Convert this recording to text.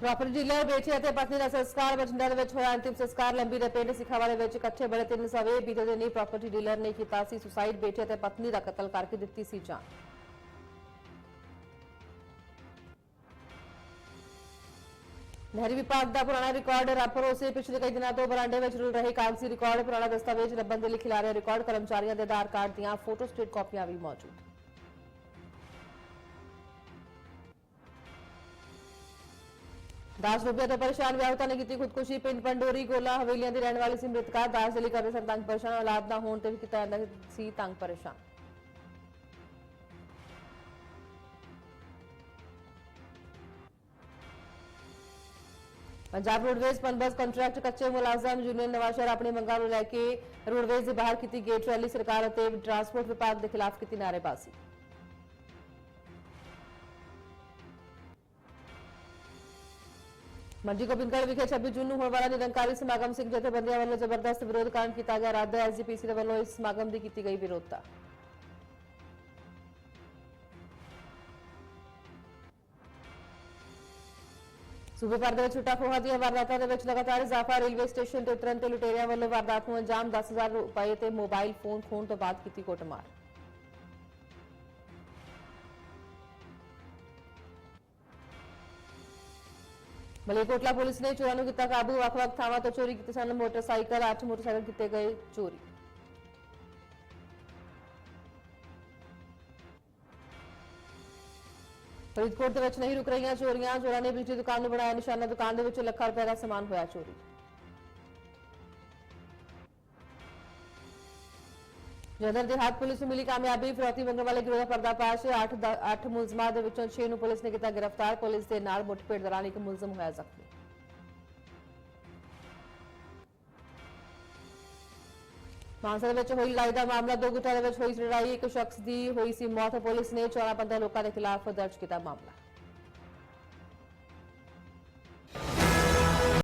Property dealer ਬੇਟੇ ਅਤੇ ਪਤਨੀ ਦਾ ਸੰਸਕਾਰ ਬਠਿੰਡਾ ਦੇ ਵਿੱਚ ਹੋਇਆ ਅੰਤਿਮ ਸੰਸਕਾਰ। ਲੰਬੀ ਦੇ ਪਿੰਡ ਸਿੱਖਾਵਾਲੇ ਵਿੱਚ ਇਕੱਠੇ ਬੜੇ ਤਿੰਨ ਸਵੇ ਬੀਤੇ ਦਿਨ ਹੀ ਪ੍ਰਾਪਰਟੀ ਡੀਲਰ ਨੇ ਕੀਤਾ ਸੀ ਸੁਸਾਈਡ ਬੇਟੇ ਅਤੇ ਪਤਨੀ ਦਾ ਕਤਲ ਕਰਕੇ ਦਿੱਤੀ ਸੀ ਜਾਨ। ਨਹਿਰੀ ਵਿਭਾਗ ਦਾ ਪੁਰਾਣਾ ਰਿਕਾਰਡ ਰਾਪਰੋਸੇ ਪਿਛਲੇ ਕਈ ਦਿਨਾਂ ਤੋਂ ਬਰਾਂਡੇ ਵਿੱਚ ਰੁਲ ਰਹੇ ਕਾਗਜ਼ੀ ਰਿਕਾਰਡ। ਪੁਰਾਣਾ ਦਸਤਾਵੇਜ਼ ਲੱਭਣ ਦੇ ਲਈ ਖਿਲਾ ਰਿਹਾ ਰਿਕਾਰਡ। ਕਰਮਚਾਰੀਆਂ ਦੇ ਆਧਾਰ ਕਾਰਡ ਦੀਆਂ ਫੋਟੋ ਸਟੇਟ ਕਾਪੀਆਂ ਵੀ ਮੌਜੂਦ। ਦਾਸ ਰੁਪਏ ਤੋਂ ਪਰੇਸ਼ਾਨ ਵਿਆਹੁਤਾ ਨੇ ਕੀਤੀ ਖੁਦਕੁਸ਼ੀ, ਪਿੰਡ ਪੰਡੋਰੀ, ਗੋਲਾ ਹਵੇਲੀਆਂ ਦੀ ਰਹਿਣ ਵਾਲੀ ਸੀ ਮ੍ਰਿਤਕਾ। ਦਾਸ ਦੇ ਲਈ ਕਰਦੇ ਸਨ ਤੰਗ ਪਰੇਸ਼ਾਨ, ਔਲਾਦ ਨਾ ਹੋਣ ਤੇ ਵੀ ਕੀਤਾ ਜਾਂਦਾ ਸੀ ਤੰਗ ਪਰੇਸ਼ਾਨ। ਪੰਜਾਬ ਰੋਡਵੇਜ਼ ਪਨਬਸ ਕੰਟਰੈਕਟ ਕੱਚੇ ਮੁਲਾਜ਼ਮ ਯੂਨੀਅਨ ਨਵਾਂ ਸ਼ਹਿਰ ਆਪਣੀ ਮੰਗਾਂ ਨੂੰ ਲੈ ਕੇ ਰੋਡਵੇਜ਼ ਦੇ ਬਾਹਰ ਕੀਤੀ ਗੇਟ ਰੈਲੀ, ਸਰਕਾਰ ਅਤੇ ਟਰਾਂਸਪੋਰਟ ਵਿਭਾਗ ਦੇ ਖਿਲਾਫ ਕੀਤੀ ਨਾਅਰੇਬਾਜ਼ੀ। ਮੰਡੀ ਗੋਬਿੰਦਗੜ੍ਹ ਵਿਖੇ 26 ਜੂਨ ਨੂੰ ਹੋਣ ਵਾਲਾ ਨਿਰੰਕਾਰੀ ਸਮਾਗਮ ਸਿੰਘ ਜਥੇਬੰਦੀਆਂ ਵੱਲੋਂ ਜ਼ਬਰਦਸਤ ਵਿਰੋਧ ਕਾਰਨ ਕੀਤਾ ਗਿਆ। ਰੱਦ ਐਸਜੀਪੀਸੀ ਦੇ ਵੱਲੋਂ ਇਸ ਸਮਾਗਮ ਦੀ ਕੀਤੀ ਗਈ ਵਿਰੋਧਤਾ। ਸੂਬੇ ਭਰ ਦੇ ਵਿੱਚ ਛੁੱਟਾ ਖੋਹਾ ਦੀਆਂ ਵਾਰਦਾਤਾਂ ਦੇ ਵਿੱਚ ਲਗਾਤਾਰ ਇਜ਼ਾਫਾ, ਰੇਲਵੇ ਸਟੇਸ਼ਨ ਤੇ ਉਤਰਨ ਤੇ ਲੁਟੇਰਿਆਂ ਵੱਲੋਂ ਵਾਰਦਾਤ ਨੂੰ ਅੰਜਾਮ 10000 ਰੁਪਏ ਤੇ ਮੋਬਾਈਲ ਫੋਨ ਖੋਣ ਤੋਂ ਬਾਅਦ ਕੀਤੀ ਕੁੱਟਮਾਰ। ਮਲੇਕੋਟਲਾ ਪੁਲਿਸ ਨੇ ਚੋਰਾਂ ਨੂੰ ਕੀਤਾ ਕਾਬੂ। ਵੱਖ-ਵੱਖ ਥਾਵਾਂ ਤੋਂ ਚੋਰੀ ਕੀਤੇ ਸਨ। ਮੋਟਰਸਾਈਕਲ 8 ਮੋਟਰਸਾਈਕਲ ਕੀਤੇ ਗਏ ਚੋਰੀ। ਫਰੀਦਕੋਟ ਦੇ ਵਿੱਚ ਨਹੀਂ ਰੁਕ ਰਹੀਆਂ ਚੋਰੀਆਂ। ਚੋਰਾਂ ਨੇ ਬਿਜਲੀ ਦੁਕਾਨ ਨੂੰ ਬਣਾਇਆ ਨਿਸ਼ਾਨਾ। ਦੁਕਾਨ ਦੇ ਵਿੱਚ ਲੱਖਾਂ ਰੁਪਏ ਦਾ ਸਮਾਨ ਹੋਇਆ ਚੋਰੀ। ਜਨਰਲ ਦਿਹਾਤ ਪੁਲਿਸ ਨੂੰ ਮਿਲੀ ਕਾਮਯਾਬੀ, ਫਿਰੌਤੀ ਮੰਗਣ ਵਾਲੇ ਗਿਰੋਹ ਦਾ ਪਰਦਾਫਾਸ਼ 8 8 ਮੁਲਜ਼ਮਾਂ ਦੇ ਵਿੱਚੋਂ 6 ਨੂੰ ਪੁਲਿਸ ਨੇ ਕੀਤਾ ਗ੍ਰਿਫਤਾਰ, ਪੁਲਿਸ ਦੇ ਨਾਲ ਮੁੱਠਭੇੜ ਦੌਰਾਨ ਇੱਕ ਮੁਲਜ਼ਮ ਹੋਇਆ ਜ਼ਖਮੀ। ਮਾਨਸਾ ਵਿੱਚ ਹੋਈ ਲੜਾਈ ਦਾ ਮਾਮਲਾ, ਦੋ ਗੁੱਟਾਂ ਦੇ ਵਿੱਚ ਹੋਈ ਲੜਾਈ, ਇੱਕ ਸ਼ਖਸ ਦੀ ਹੋਈ ਸੀ ਮੌਤ, ਪੁਲਿਸ ਨੇ 14 15 ਲੋਕਾਂ ਦੇ ਖਿਲਾਫ ਦਰਜ ਕੀਤਾ ਮਾਮਲਾ।